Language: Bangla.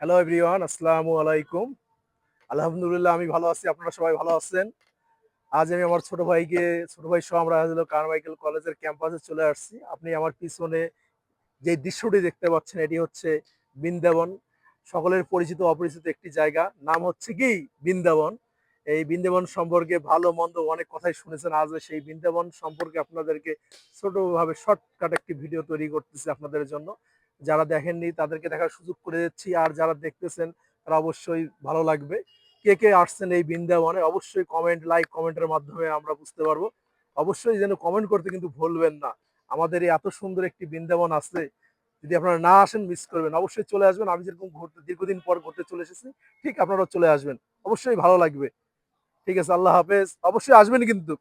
হ্যালো এভরিওয়ান আসসালামু আলাইকুম আলহামদুলিল্লাহ আমি ভালো আছি। আপনারা সবাই ভালো আছেন? আজ আমি আমার ছোট ভাইকে, ছোট ভাই সহ আমরা হলো কারমাইকেল কলেজের ক্যাম্পাসে চলে আসছি। আপনি আমার পিছনে যে দৃশ্যটি দেখতে পাচ্ছেন, এটি হচ্ছে বৃন্দাবন। সকলের পরিচিত, অপরিচিত একটি জায়গা। নাম হচ্ছে কি? বৃন্দাবন। এই বৃন্দাবন সম্পর্কে ভালো, মন্দ অনেক কথাই শুনেছেন। আজ সেই বৃন্দাবন সম্পর্কে আপনাদেরকে ছোটভাবে শর্টকাট একটি ভিডিও তৈরি করতেছি আপনাদের জন্য। যারা দেখেননি তাদেরকে দেখার সুযোগ করে দিচ্ছি। আর যারা দেখতেছেন তারা অবশ্যই ভালো লাগবে। কে কে আসছেন এই বৃন্দাবনে অবশ্যই কমেন্ট লাইক কমেন্টের মাধ্যমে আমরা বুঝতে পারব। অবশ্যই যেন কমেন্ট করতে কিন্তু ভুলবেন না। আমাদের এই এত সুন্দর একটি বৃন্দাবন আছে। যদি আপনারা না আসেন মিস করবেন। অবশ্যই চলে আসবেন। আমি যেরকম ঘুরতে, দীর্ঘদিন পর ঘুরতে চলে এসেছি, ঠিক আপনারাও চলে আসবেন। অবশ্যই ভালো লাগবে। ঠিক আছে, আল্লাহ হাফেজ। অবশ্যই আসবেন কিন্তু।